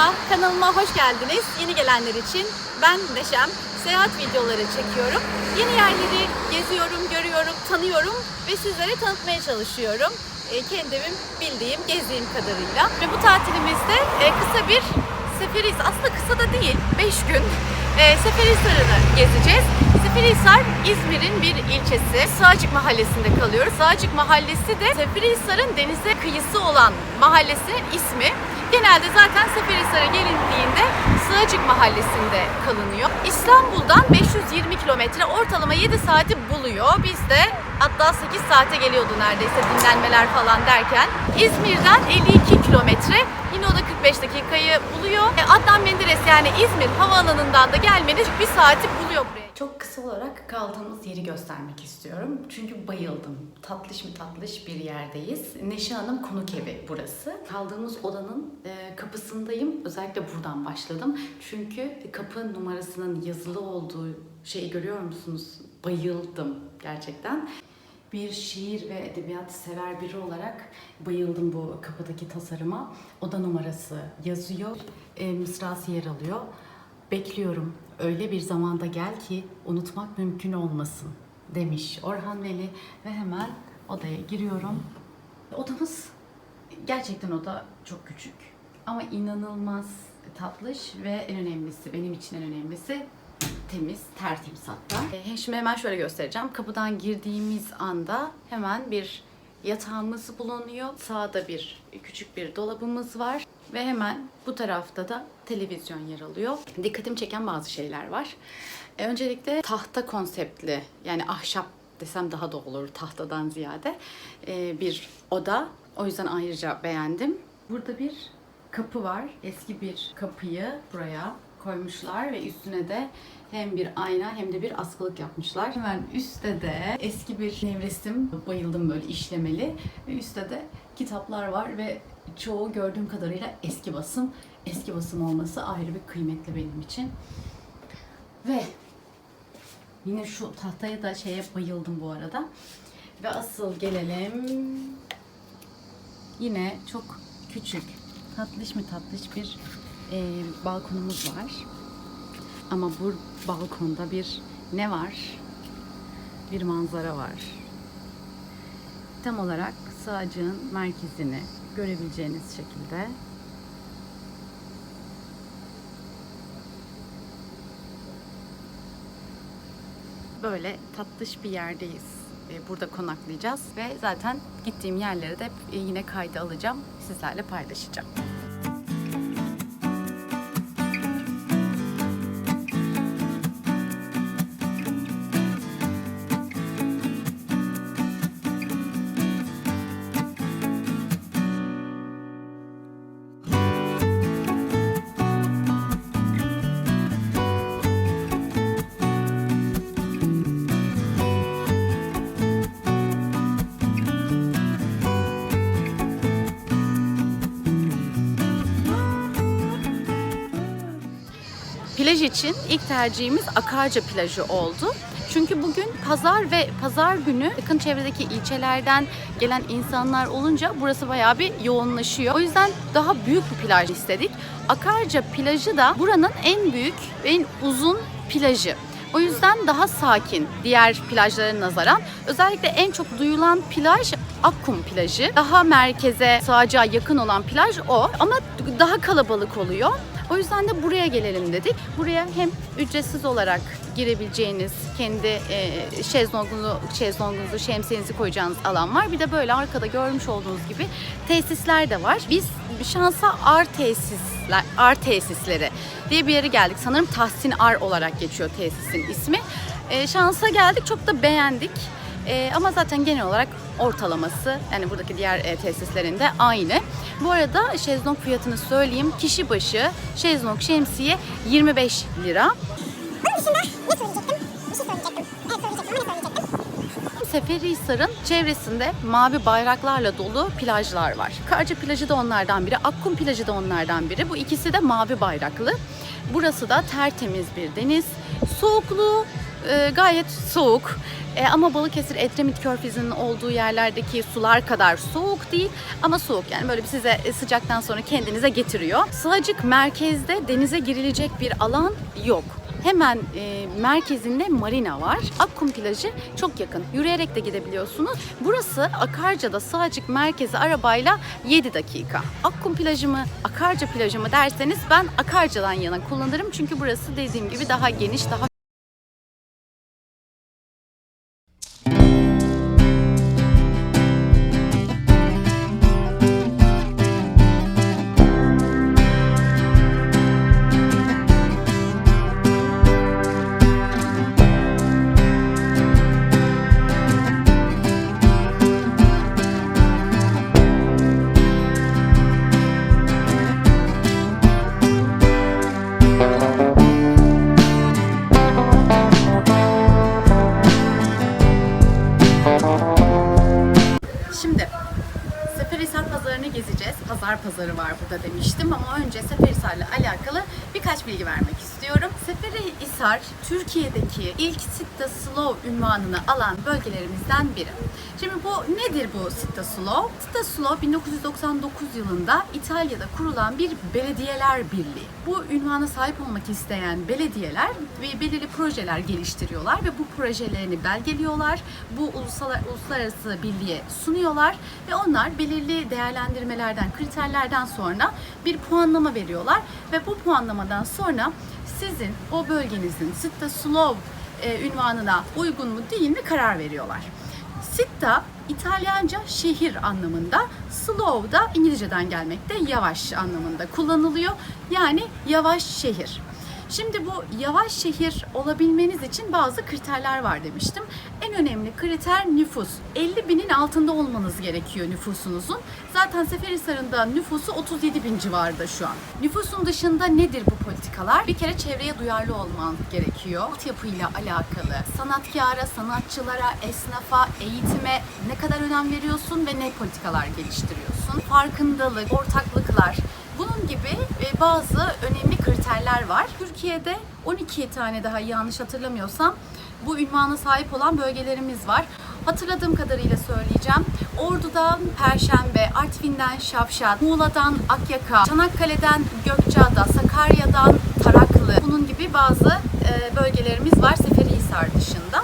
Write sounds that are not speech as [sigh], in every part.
Merhaba, kanalıma hoş geldiniz. Yeni gelenler için ben Neşem. Seyahat videoları çekiyorum. Yeni yerleri geziyorum, görüyorum, tanıyorum ve sizlere tanıtmaya çalışıyorum. E, Kendimin bildiğim, gezdiğim kadarıyla. Ve bu tatilimizde e, kısa bir Seferihisar, aslında kısa da değil, 5 gün e, Seferihisar'ını gezeceğiz. Seferihisar İzmir'in bir ilçesi. Sığacık Mahallesi'nde kalıyoruz. Sığacık Mahallesi de Seferihisar'ın denize kıyısı olan mahallesinin ismi. Genelde zaten Seferihisar'a gelindiğinde Sığacık Mahallesi'nde kalınıyor. İstanbul'dan 520 kilometre ortalama 7 saati buluyor. Biz de hatta 8 saate geliyordu neredeyse dinlenmeler falan derken. İzmir'den 52 kilometre yine o da 45 dakikayı buluyor. E, Adnan Menderes yani İzmir havaalanından da gelmeniz bir saati buluyor buraya. Çok kısa olarak kaldığımız yeri göstermek istiyorum. Çünkü bayıldım. Tatlış mı tatlış bir yerdeyiz. Neşe Hanım konuk evi burası. Kaldığımız odanın e, kapısındayım. Özellikle buradan başladım. Çünkü kapı numarasının yazılı olduğu şeyi görüyor musunuz? Bayıldım gerçekten. Bir şiir ve edebiyat sever biri olarak bayıldım bu kapıdaki tasarıma. Oda numarası yazıyor. E, mısrası yer alıyor. Bekliyorum. Öyle bir zamanda gel ki unutmak mümkün olmasın demiş Orhan Veli ve hemen odaya giriyorum. Odamız gerçekten oda çok küçük ama inanılmaz tatlış ve en önemlisi benim için en önemlisi temiz, tertemiz hatta. E, Şimdi hemen şöyle göstereceğim. Kapıdan girdiğimiz anda hemen bir yatağımız bulunuyor. Sağda bir küçük bir dolabımız var ve hemen bu tarafta da televizyon yer alıyor. Dikkatimi çeken bazı şeyler var. E, öncelikle tahta konseptli yani ahşap desem daha da olur tahtadan ziyade e, bir oda. O yüzden ayrıca beğendim. Burada bir kapı var. Eski bir kapıyı buraya koymuşlar ve üstüne de hem bir ayna hem de bir askılık yapmışlar. Hemen üstte de eski bir nevresim. Bayıldım böyle işlemeli. Ve üstte de kitaplar var ve çoğu gördüğüm kadarıyla eski basım. Eski basım olması ayrı bir kıymetli benim için. Ve yine şu tahtaya da şeye bayıldım bu arada. Ve asıl gelelim yine çok küçük, tatlış mı tatlış bir e, balkonumuz var. Ama bu balkonda bir ne var? Bir manzara var. Tam olarak sağcığın merkezini görebileceğiniz şekilde böyle tatlış bir yerdeyiz. E, Burada konaklayacağız ve zaten gittiğim yerleri de yine kayda alacağım. Sizlerle paylaşacağım. Plaj için ilk tercihimiz Akarca plajı oldu. Çünkü bugün pazar ve pazar günü yakın çevredeki ilçelerden gelen insanlar olunca burası bayağı bir yoğunlaşıyor. O yüzden daha büyük bir plaj istedik. Akarca plajı da buranın en büyük ve en uzun plajı. O yüzden daha sakin diğer plajlara nazaran. Özellikle en çok duyulan plaj Akkum plajı. Daha merkeze, sağcığa yakın olan plaj o. Ama daha kalabalık oluyor. O yüzden de buraya gelelim dedik. Buraya hem ücretsiz olarak girebileceğiniz kendi e, şezlongunu, şezlongunuzu, şemsiyenizi koyacağınız alan var. Bir de böyle arkada görmüş olduğunuz gibi tesisler de var. Biz şansa ar tesisler, ar tesisleri diye bir yere geldik. Sanırım Tahsin Ar olarak geçiyor tesisin ismi. E, şansa geldik, çok da beğendik. E, ama zaten genel olarak ortalaması yani buradaki diğer e, tesislerin de aynı. Bu arada şezlong fiyatını söyleyeyim. Kişi başı şezlong şemsiye 25 lira. Seferihisar'ın çevresinde mavi bayraklarla dolu plajlar var. Karca plajı da onlardan biri, Akkum plajı da onlardan biri. Bu ikisi de mavi bayraklı. Burası da tertemiz bir deniz. Soğukluğu e, gayet soğuk. E, ama Balıkesir Edremit Körfezi'nin olduğu yerlerdeki sular kadar soğuk değil ama soğuk yani böyle bir size sıcaktan sonra kendinize getiriyor. Sığacık merkezde denize girilecek bir alan yok. Hemen e, merkezinde marina var. Akkum plajı çok yakın. Yürüyerek de gidebiliyorsunuz. Burası Akarca'da Sığacık merkezi arabayla 7 dakika. Akkum plajı mı, Akarca plajı mı derseniz ben Akarca'dan yana kullanırım. Çünkü burası dediğim gibi daha geniş, daha burada demiştim ama önce Seferihisar'la alakalı birkaç bilgi vermek istiyorum. Seferihisar Türkiye'deki ilk Sitta Slow ünvanını alan bölgelerimizden biri. Şimdi bu nedir bu Sitta Slow? Sitta Slow 1999 yılında İtalya'da kurulan bir belediyeler birliği. Bu ünvana sahip olmak isteyen belediyeler ve belirli projeler geliştiriyorlar ve bu projelerini belgeliyorlar. Bu ulusal, uluslararası birliğe sunuyorlar ve onlar belirli değerlendirmelerden, kriterlerden sonra bir puanlama veriyorlar ve bu puanlamadan sonra sizin o bölgenizin Sitta Slow e, ünvanına uygun mu değil mi karar veriyorlar. Sitta İtalyanca şehir anlamında, slow da İngilizceden gelmekte yavaş anlamında kullanılıyor. Yani yavaş şehir. Şimdi bu yavaş şehir olabilmeniz için bazı kriterler var demiştim. En önemli kriter nüfus. 50 binin altında olmanız gerekiyor nüfusunuzun. Zaten Seferihisar'ın da nüfusu 37 bin civarında şu an. Nüfusun dışında nedir bu politikalar? Bir kere çevreye duyarlı olman gerekiyor. Altyapıyla alakalı. Sanatkara, sanatçılara, esnafa, eğitime ne kadar önem veriyorsun ve ne politikalar geliştiriyorsun? Farkındalık, ortaklıklar, bunun gibi e, bazı önemli kriterler var. Türkiye'de 12 tane daha yanlış hatırlamıyorsam bu ünvana sahip olan bölgelerimiz var. Hatırladığım kadarıyla söyleyeceğim. Ordu'dan Perşembe, Artvin'den Şavşat, Muğla'dan Akyaka, Çanakkale'den Gökçeada, Sakarya'dan Taraklı. Bunun gibi bazı e, bölgelerimiz var Seferihisar dışında.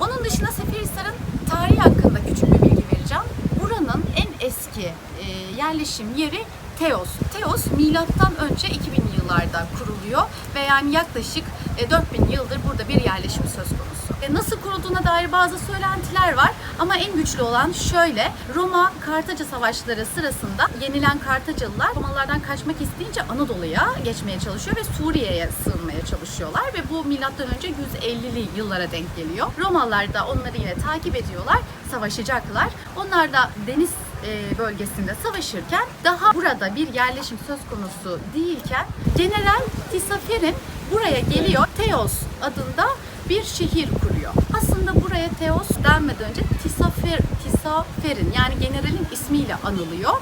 Onun dışında Seferihisar'ın tarihi hakkında küçük bir bilgi vereceğim. Buranın en eski e, yerleşim yeri Teos. Teos milattan önce 2000 yıllarda kuruluyor ve yani yaklaşık e, 4000 yıldır burada bir yerleşim söz konusu. E, nasıl kurulduğuna dair bazı söylentiler var ama en güçlü olan şöyle. Roma Kartaca savaşları sırasında yenilen Kartacalılar Romalılardan kaçmak isteyince Anadolu'ya geçmeye çalışıyor ve Suriye'ye sığınmaya çalışıyorlar ve bu milattan önce 150'li yıllara denk geliyor. Romalılar da onları yine takip ediyorlar, savaşacaklar. Onlar da deniz e, bölgesinde savaşırken daha burada bir yerleşim söz konusu değilken General Tisafer'in buraya geliyor Teos adında bir şehir kuruyor. Aslında buraya Teos denmeden önce Tisafer, Tisafer'in yani generalin ismiyle anılıyor.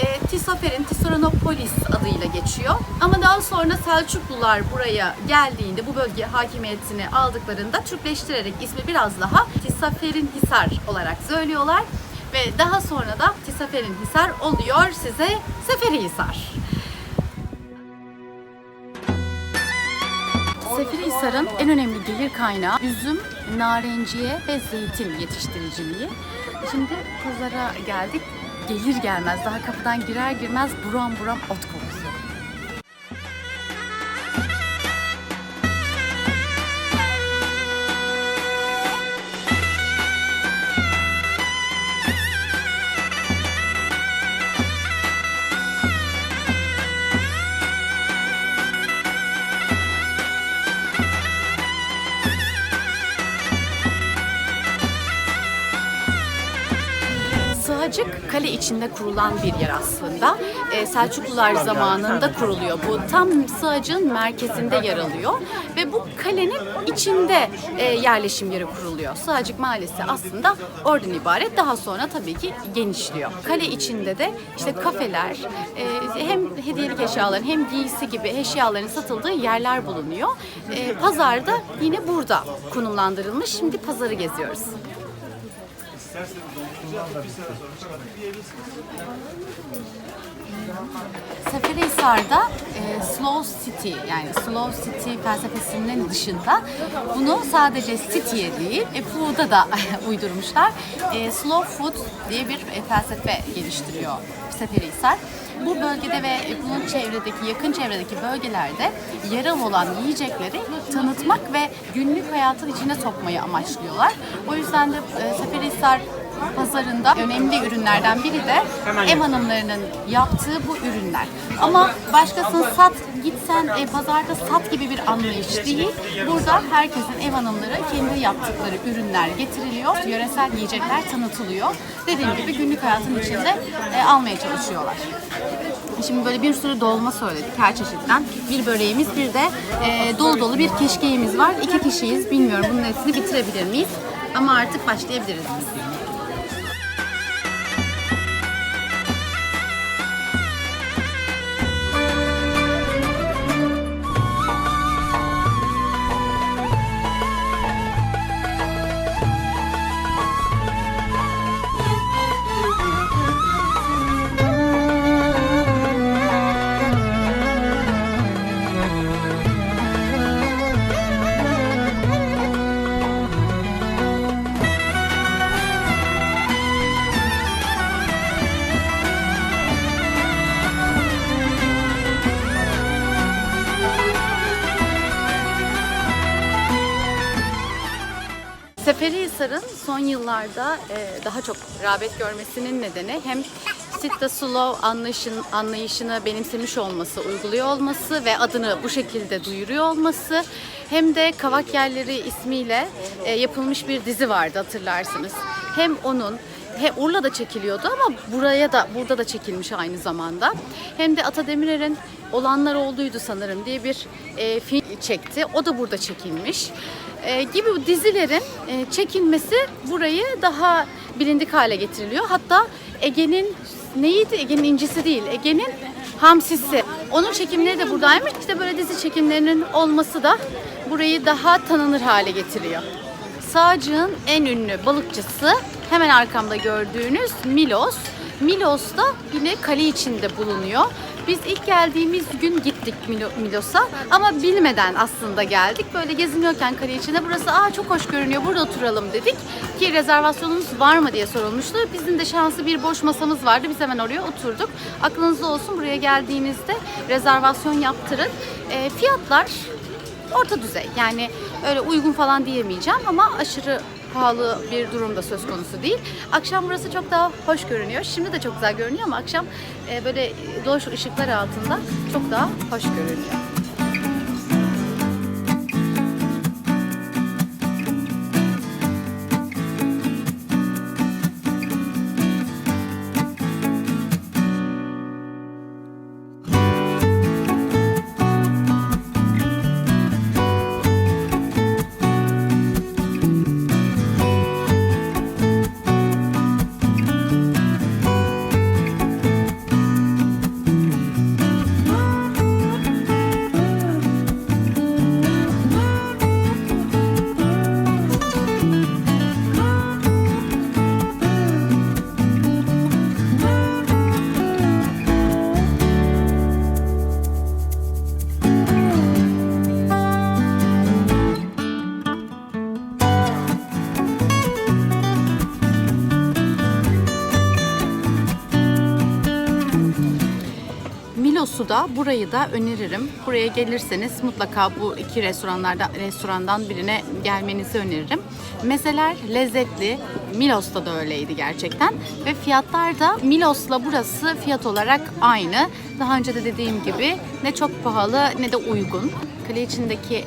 E, Tisafer'in Tisaronopolis adıyla geçiyor. Ama daha sonra Selçuklular buraya geldiğinde bu bölge hakimiyetini aldıklarında Türkleştirerek ismi biraz daha Tisaferin Hisar olarak söylüyorlar. Ve daha sonra da Tisaferin Hisar oluyor size Seferihisar. Seferihisar'ın en önemli gelir kaynağı üzüm, narenciye ve zeytin yetiştiriciliği. Şimdi pazara geldik. Gelir gelmez daha kapıdan girer girmez buram buram ot kokusu. Sığacık kale içinde kurulan bir yer aslında. Ee, Selçuklular zamanında kuruluyor. Bu tam Sığacık'ın merkezinde yer alıyor ve bu kalenin içinde e, yerleşim yeri kuruluyor. Sığacık Mahallesi aslında oradan ibaret. Daha sonra tabii ki genişliyor. Kale içinde de işte kafeler, e, hem hediyelik eşyaların hem giysi gibi eşyaların satıldığı yerler bulunuyor. E, pazar da yine burada konumlandırılmış. Şimdi pazarı geziyoruz. İsterseniz dondurucu atıp bir sene sonra çıkartıp yiyebilirsiniz. Seferihisar'da e, Slow City yani Slow City felsefesinin dışında bunu sadece city'ye değil e, food'a da [laughs] uydurmuşlar. E, slow food diye bir e, felsefe geliştiriyor Seferihisar. Bu bölgede ve bunun çevredeki, yakın çevredeki bölgelerde yaram olan yiyecekleri tanıtmak ve günlük hayatın içine sokmayı amaçlıyorlar. O yüzden de e, Seferihisar pazarında önemli ürünlerden biri de ev hanımlarının yaptığı bu ürünler. Ama başkasını sat, gitsen e, pazarda sat gibi bir anlayış değil. Burada herkesin ev hanımları kendi yaptıkları ürünler getiriliyor. Yöresel yiyecekler tanıtılıyor. Dediğim gibi günlük hayatın içinde e, almaya çalışıyorlar. Şimdi böyle bir sürü dolma söyledik her çeşitten. Bir böreğimiz bir de e, dolu dolu bir keşkeğimiz var. İki kişiyiz bilmiyorum bunun hepsini bitirebilir miyiz? Ama artık başlayabiliriz biz. Seferihisar'ın son yıllarda e, daha çok rağbet görmesinin nedeni hem Sitta Slow anlayışın, anlayışını benimsemiş olması, uyguluyor olması ve adını bu şekilde duyuruyor olması hem de Kavak Yerleri ismiyle e, yapılmış bir dizi vardı hatırlarsınız. Hem onun he Urla'da çekiliyordu ama buraya da burada da çekilmiş aynı zamanda. Hem de Ata Demirer'in Olanlar Olduydu sanırım diye bir e, film çekti. O da burada çekilmiş. E, gibi dizilerin e, çekilmesi burayı daha bilindik hale getiriliyor. Hatta Ege'nin neydi? Ege'nin incisi değil. Ege'nin hamsisi. Onun çekimleri de buradaymış. İşte böyle dizi çekimlerinin olması da burayı daha tanınır hale getiriyor. Sağcığın en ünlü balıkçısı hemen arkamda gördüğünüz Milos. Milos da yine kale içinde bulunuyor. Biz ilk geldiğimiz gün gittik Milo- Milos'a ama bilmeden aslında geldik. Böyle geziniyorken kale içinde burası aa çok hoş görünüyor burada oturalım dedik. Ki rezervasyonumuz var mı diye sorulmuştu. Bizim de şanslı bir boş masamız vardı. Biz hemen oraya oturduk. Aklınızda olsun buraya geldiğinizde rezervasyon yaptırın. E, fiyatlar orta düzey. Yani öyle uygun falan diyemeyeceğim ama aşırı pahalı bir durumda söz konusu değil. Akşam burası çok daha hoş görünüyor. Şimdi de çok güzel görünüyor ama akşam e, böyle loş ışıklar altında çok daha hoş görünüyor. Da burayı da öneririm. Buraya gelirseniz mutlaka bu iki restoranlardan restorandan birine gelmenizi öneririm. Mezeler lezzetli. Milos'ta da öyleydi gerçekten. Ve fiyatlar da Milos'la burası fiyat olarak aynı. Daha önce de dediğim gibi ne çok pahalı ne de uygun. Kale içindeki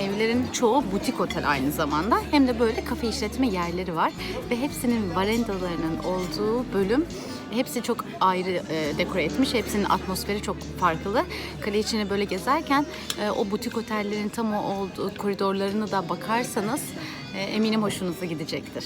Evlerin çoğu butik otel aynı zamanda. Hem de böyle kafe işletme yerleri var. Ve hepsinin varendalarının olduğu bölüm hepsi çok ayrı e, dekore etmiş. Hepsinin atmosferi çok farklı. Kale içine böyle gezerken e, o butik otellerin tam o olduğu koridorlarını da bakarsanız e, eminim hoşunuza gidecektir.